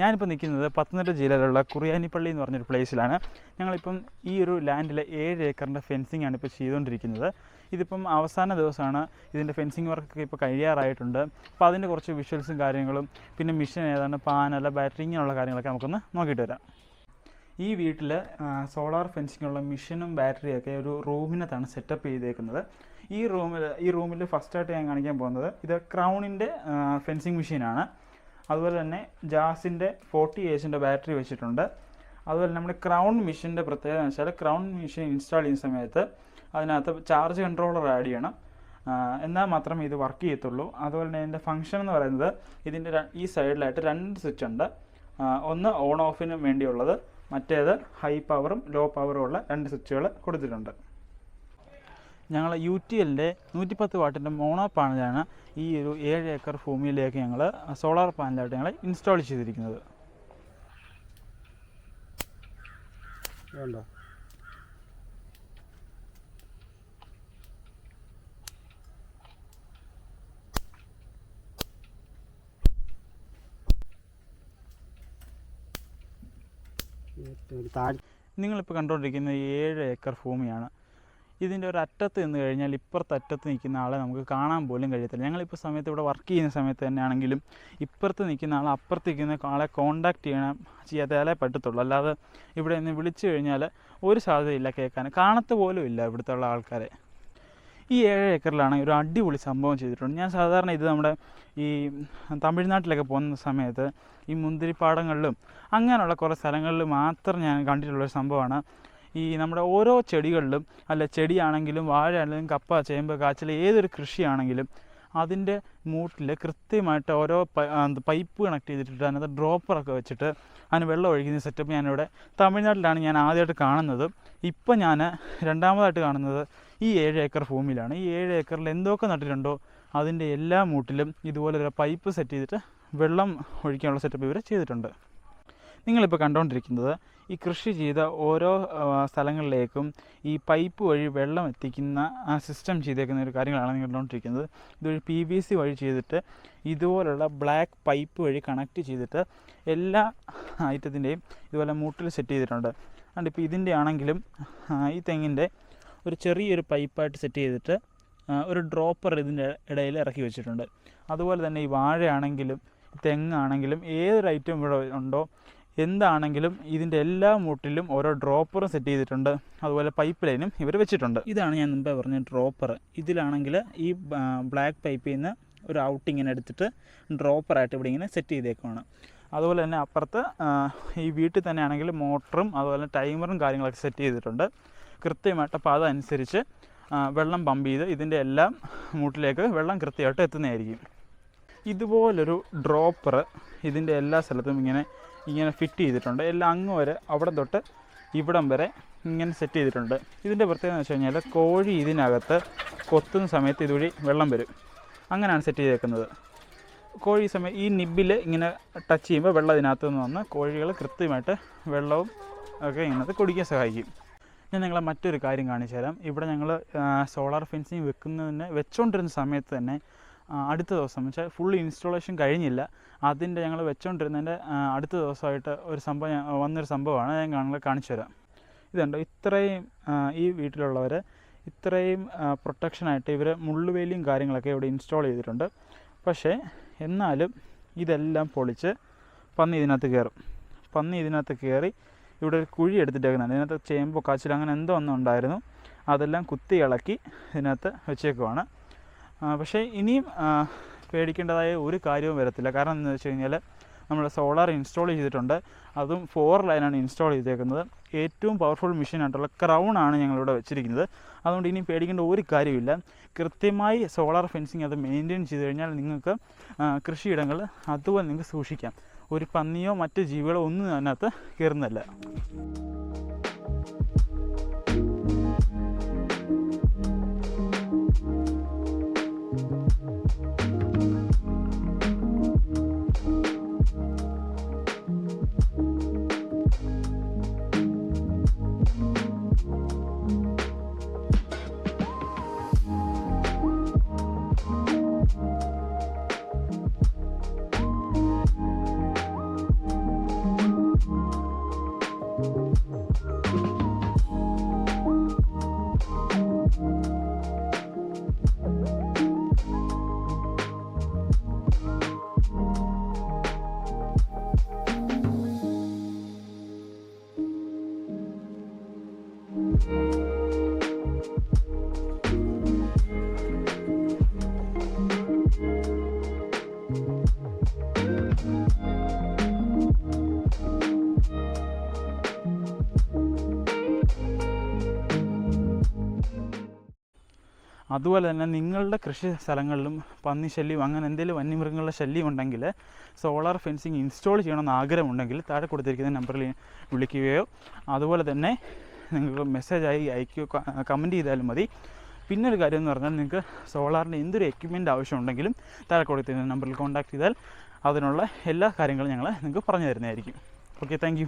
ഞാനിപ്പോൾ നിൽക്കുന്നത് പത്തനംതിട്ട ജില്ലയിലുള്ള കുറിയാനിപ്പള്ളി എന്ന് പറഞ്ഞൊരു പ്ലേസിലാണ് ഞങ്ങളിപ്പം ഈ ഒരു ലാൻഡിലെ ഏഴ് ഏക്കറിന്റെ ഫെൻസിങ് ആണ് ഇപ്പോൾ ചെയ്തുകൊണ്ടിരിക്കുന്നത്. ഇതിപ്പം അവസാന ദിവസമാണ് ഇതിന്റെ ഫെൻസിങ് വർക്കൊക്കെ ഇപ്പോൾ കഴിയാറായിട്ടുണ്ട്. അപ്പോൾ അതിന്റെ കുറച്ച് വിഷ്വൽസും കാര്യങ്ങളും പിന്നെ മിഷൻ ഏതാണ് പാനല ബാറ്ററി ഇങ്ങനെയുള്ള കാര്യങ്ങളൊക്കെ നമുക്കൊന്ന് നോക്കിയിട്ട് വരാം. ഈ വീട്ടിൽ സോളാർ ഫെൻസിങ്ങുള്ള മിഷനും ബാറ്ററിയൊക്കെ ഒരു റൂമിനകത്താണ് സെറ്റപ്പ് ചെയ്തേക്കുന്നത്. ഈ റൂമിൽ ഈ റൂമിൽ ഫസ്റ്റായിട്ട് ഞാൻ കാണിക്കാൻ പോകുന്നത് ഇത് ക്രൗണിന്റെ ഫെൻസിങ് മെഷീനാണ് അതുപോലെ തന്നെ ജാസിന്റെ ഫോർട്ടി എച്ചിന്റെ ബാറ്ററി വെച്ചിട്ടുണ്ട്. അതുപോലെ നമ്മുടെ ക്രൗൺ മെഷീന്റെ പ്രത്യേകത എന്ന് വെച്ചാൽ ക്രൗൺ മെഷീൻ ഇൻസ്റ്റാൾ ചെയ്യുന്ന സമയത്ത് അതിനകത്ത് ചാർജ് കൺട്രോളർ ആഡ് ചെയ്യണം. എന്നാൽ മാത്രമേ ഇത് വർക്ക് ചെയ്യത്തുള്ളൂ. അതുപോലെ തന്നെ ഇതിന്റെ ഫംഗ്ഷൻ എന്ന് പറയുന്നത് ഇതിന്റെ ഈ സൈഡിലായിട്ട് രണ്ട് സ്വിച്ച് ഉണ്ട്. ഒന്ന് ഓൺ ഓഫിന് വേണ്ടിയുള്ളത് മറ്റേത് ഹൈ പവറും ലോ പവറും ഉള്ള രണ്ട് സ്വിച്ചുകൾ കൊടുത്തിട്ടുണ്ട്. ഞങ്ങൾ യു ടി എല്ലിന്റെ നൂറ്റിപ്പത്ത് വാട്ടിന്റെ മോണോ പാനലാണ് ഈ ഒരു ഏഴ് ഏക്കർ ഭൂമിയിലേക്ക് ഞങ്ങൾ സോളാർ പാനലായിട്ട് ഞങ്ങൾ ഇൻസ്റ്റാൾ ചെയ്തിരിക്കുന്നത്. നിങ്ങളിപ്പോൾ കണ്ടുകൊണ്ടിരിക്കുന്ന ഈ ഏഴ് ഏക്കർ ഭൂമിയാണ് ഇതിന്റെ ഒരു അറ്റത്ത് നിന്ന് കഴിഞ്ഞാൽ ഇപ്പുറത്ത് അറ്റത്ത് നിൽക്കുന്ന ആളെ നമുക്ക് കാണാൻ പോലും കഴിയത്തില്ല. ഞങ്ങളിപ്പോൾ സമയത്ത് ഇവിടെ വർക്ക് ചെയ്യുന്ന സമയത്ത് തന്നെയാണെങ്കിലും ഇപ്പുറത്ത് നിൽക്കുന്ന ആൾ അപ്പുറത്ത് നിൽക്കുന്ന ആളെ കോണ്ടാക്ട് ചെയ്യണം ചെയ്യാത്താലേ പറ്റത്തുള്ളൂ. അല്ലാതെ ഇവിടെ നിന്ന് വിളിച്ചു കഴിഞ്ഞാൽ ഒരു സാധ്യതയില്ല കേൾക്കാൻ. കാണത്ത് പോലും ഇല്ല ഇവിടുത്തെ ഉള്ള ആൾക്കാരെ. ഈ ഏഴ് ഏക്കറിലാണ് ഒരു അടിപൊളി സംഭവം ചെയ്തിട്ടുണ്ട്. ഞാൻ സാധാരണ ഇത് നമ്മുടെ ഈ തമിഴ്നാട്ടിലൊക്കെ പോകുന്ന സമയത്ത് ഈ മുന്തിരിപ്പാടങ്ങളിലും അങ്ങനെയുള്ള കുറേ സ്ഥലങ്ങളിൽ മാത്രം ഞാൻ കണ്ടിട്ടുള്ളൊരു സംഭവമാണ്. ഈ നമ്മുടെ ഓരോ ചെടികളിലും അല്ല ചെടിയാണെങ്കിലും വാഴയാണെങ്കിലും കപ്പ ചേമ്പ് കാച്ചിൽ ഏതൊരു കൃഷിയാണെങ്കിലും അതിന്റെ മൂട്ടിൽ കൃത്യമായിട്ട് ഓരോ പൈപ്പ് കണക്ട് ചെയ്തിട്ടിട്ട് അതിനകത്ത് ഡ്രോപ്പറൊക്കെ വെച്ചിട്ട് അതിന് വെള്ളം ഒഴിക്കുന്ന സെറ്റപ്പ് ഞാനിവിടെ തമിഴ്നാട്ടിലാണ് ഞാൻ ആദ്യമായിട്ട് കാണുന്നത്. ഇപ്പം ഞാൻ രണ്ടാമതായിട്ട് കാണുന്നത് ഈ ഏഴ് ഏക്കർ ഭൂമിയിലാണ്. ഈ ഏഴ് ഏക്കറിൽ എന്തൊക്കെ നട്ടിട്ടുണ്ടോ അതിന്റെ എല്ലാ മൂട്ടിലും ഇതുപോലെ ഒരു പൈപ്പ് സെറ്റ് ചെയ്തിട്ട് വെള്ളം ഒഴിക്കാനുള്ള സെറ്റപ്പ് ഇവർ ചെയ്തിട്ടുണ്ട്. നിങ്ങളിപ്പോൾ കണ്ടുകൊണ്ടിരിക്കുന്നത് ഈ കൃഷി ചെയ്ത ഓരോ സ്ഥലങ്ങളിലേക്കും ഈ പൈപ്പ് വഴി വെള്ളം എത്തിക്കുന്ന ആ സിസ്റ്റം ചെയ്തേക്കുന്ന ഒരു കാര്യങ്ങളാണ് നിങ്ങൾ കണ്ടുകൊണ്ടിരിക്കുന്നത്. ഇതൊരു പി വി സി വഴി ചെയ്തിട്ട് ഇതുപോലുള്ള ബ്ലാക്ക് പൈപ്പ് വഴി കണക്ട് ചെയ്തിട്ട് എല്ലാ ഐറ്റത്തിന്റെയും ഇതുപോലെ മൂട്ടിൽ സെറ്റ് ചെയ്തിട്ടുണ്ട്. അതുകൊണ്ട് ഇപ്പോൾ ഇതിന്റെ ആണെങ്കിലും ഈ തെങ്ങിന്റെ ഒരു ചെറിയൊരു പൈപ്പായിട്ട് സെറ്റ് ചെയ്തിട്ട് ഒരു ഡ്രോപ്പർ ഇതിന്റെ ഇടയിൽ ഇറക്കി വെച്ചിട്ടുണ്ട്. അതുപോലെ തന്നെ ഈ വാഴയാണെങ്കിലും തെങ്ങാണെങ്കിലും ഏതൊരു ഐറ്റം ഇവിടെ ഉണ്ടോ എന്താണെങ്കിലും ഇതിന്റെ എല്ലാ മൂട്ടിലും ഓരോ ഡ്രോപ്പറും സെറ്റ് ചെയ്തിട്ടുണ്ട്. അതുപോലെ പൈപ്പ് ലൈനും ഇവർ വെച്ചിട്ടുണ്ട്. ഇതാണ് ഞാൻ മുമ്പേ പറഞ്ഞ ഡ്രോപ്പർ. ഇതിലാണെങ്കിൽ ഈ ബ്ലാക്ക് പൈപ്പിൽ നിന്ന് ഒരു ഔട്ടിങ്ങനെ എടുത്തിട്ട് ഡ്രോപ്പറായിട്ട് ഇവിടെ ഇങ്ങനെ സെറ്റ് ചെയ്തേക്കുവാണ്. അതുപോലെ തന്നെ അപ്പുറത്ത് ഈ വീട്ടിൽ തന്നെ ആണെങ്കിൽ മോട്ടറും അതുപോലെ ടൈമറും കാര്യങ്ങളൊക്കെ സെറ്റ് ചെയ്തിട്ടുണ്ട്. കൃത്യമായിട്ട് അപ്പോൾ അതനുസരിച്ച് വെള്ളം പമ്പ് ചെയ്ത് ഇതിന്റെ എല്ലാം മൂട്ടിലേക്ക് വെള്ളം കൃത്യമായിട്ട് എത്തുന്നതായിരിക്കും. ഇതുപോലൊരു ഡ്രോപ്പർ ഇതിന്റെ എല്ലാ സ്ഥലത്തും ഇങ്ങനെ ഇങ്ങനെ ഫിറ്റ് ചെയ്തിട്ടുണ്ട്. എല്ലാം അങ്ങ് വരെ അവിടെ തൊട്ട് ഇവിടം വരെ ഇങ്ങനെ സെറ്റ് ചെയ്തിട്ടുണ്ട്. ഇതിന്റെ പ്രത്യേകത എന്ന് വെച്ച് കഴിഞ്ഞാൽ കോഴി ഇതിനകത്ത് കൊത്തുന്ന സമയത്ത് ഇതുവഴി വെള്ളം വരും. അങ്ങനെയാണ് സെറ്റ് ചെയ്തേക്കുന്നത്. കോഴി സമയം ഈ നിബിൽ ഇങ്ങനെ ടച്ച് ചെയ്യുമ്പോൾ വെള്ളം ഇതിനകത്ത് നിന്ന് വന്ന് കോഴികൾ കൃത്യമായിട്ട് വെള്ളവും ഒക്കെ ഇങ്ങനത്തെ കുടിക്കാൻ സഹായിക്കും. ഞാൻ നിങ്ങളെ മറ്റൊരു കാര്യം കാണിച്ചു തരാം ഇവിടെ ഞങ്ങൾ സോളാർ ഫെൻസിങ് വെക്കുന്നതിന് വെച്ചുകൊണ്ടിരുന്ന സമയത്ത് തന്നെ അടുത്ത ദിവസം. വെച്ചാൽ ഫുൾ ഇൻസ്റ്റാളേഷൻ കഴിഞ്ഞില്ല. അതിന്റെ ഞങ്ങൾ വെച്ചുകൊണ്ടിരുന്നതിന്റെ അടുത്ത ദിവസമായിട്ട് ഒരു സംഭവം വന്നൊരു സംഭവമാണ്. ഞാൻ കാണുന്നത് കാണിച്ചു തരാം. ഇതുണ്ടോ? ഇത്രയും ഈ വീട്ടിലുള്ളവർ ഇത്രയും പ്രൊട്ടക്ഷനായിട്ട് ഇവർ മുള്ളുവേലിയും കാര്യങ്ങളൊക്കെ ഇവിടെ ഇൻസ്റ്റാൾ ചെയ്തിട്ടുണ്ട്. പക്ഷേ എന്നാലും ഇതെല്ലാം പൊളിച്ച് പന്നി ഇതിനകത്ത് കയറും. പന്നി ഇതിനകത്ത് കയറി ഇവിടെ ഒരു കുഴി എടുത്തിട്ടേക്കുന്നുണ്ട്. ഇതിനകത്ത് ചേമ്പോ കാച്ചിലോ അങ്ങനെ എന്തോ ഒന്നും ഉണ്ടായിരുന്നു. അതെല്ലാം കുത്തി ഇളക്കി ഇതിനകത്ത് വെച്ചേക്കുവാണ്. പക്ഷേ ഇനിയും പേടിക്കേണ്ടതായ ഒരു കാര്യവും വരത്തില്ല. കാരണം എന്താണെന്ന് വെച്ച് കഴിഞ്ഞാൽ നമ്മൾ സോളാർ ഇൻസ്റ്റാൾ ചെയ്തിട്ടുണ്ട്. അതും ഫോർ ലൈനാണ് ഇൻസ്റ്റാൾ ചെയ്തേക്കുന്നത്. ഏറ്റവും പവർഫുൾ മെഷീൻ ആയിട്ടുള്ള ക്രൗൺ ആണ് ഞങ്ങളിവിടെ വെച്ചിരിക്കുന്നത്. അതുകൊണ്ട് ഇനി പേടിക്കേണ്ട ഒരു കാര്യമില്ല. കൃത്യമായി സോളാർ ഫെൻസിങ് അത് മെയിന്റെയിൻ ചെയ്ത് കഴിഞ്ഞാൽ നിങ്ങൾക്ക് കൃഷിയിടങ്ങൾ അതുപോലെ നിങ്ങൾക്ക് സൂക്ഷിക്കാം. ഒരു പന്നിയോ മറ്റ് ജീവികളോ ഒന്നും അതിനകത്ത് കയറുന്നില്ല അതുപോലെ തന്നെ നിങ്ങളുടെ കൃഷി സ്ഥലങ്ങളിലും പന്നി ശല്യം അങ്ങനെ എന്തെങ്കിലും വന്യമൃഗങ്ങളുടെ ശല്യം ഉണ്ടെങ്കിൽ സോളാർ ഫെൻസിങ് ഇൻസ്റ്റാൾ ചെയ്യണമെന്ന് ആഗ്രഹമുണ്ടെങ്കിൽ താഴെ കൊടുത്തിരിക്കുന്ന നമ്പറിൽ വിളിക്കുകയോ അതുപോലെ തന്നെ നിങ്ങൾക്ക് മെസ്സേജായി അയക്കുകയോ കമന്റ് ചെയ്താലും മതി. പിന്നെ ഒരു കാര്യം എന്ന് പറഞ്ഞാൽ നിങ്ങൾക്ക് സോളാറിന്റെ എന്തൊരു എക്യുപ്മെന്റ് ആവശ്യമുണ്ടെങ്കിലും താഴെ കൊടുത്തിരിക്കുന്ന നമ്പറിൽ കോൺടാക്ട് ചെയ്താൽ അതിനുള്ള എല്ലാ കാര്യങ്ങളും ഞങ്ങൾ നിങ്ങൾക്ക് പറഞ്ഞു തരുന്നതായിരിക്കും. Okay thank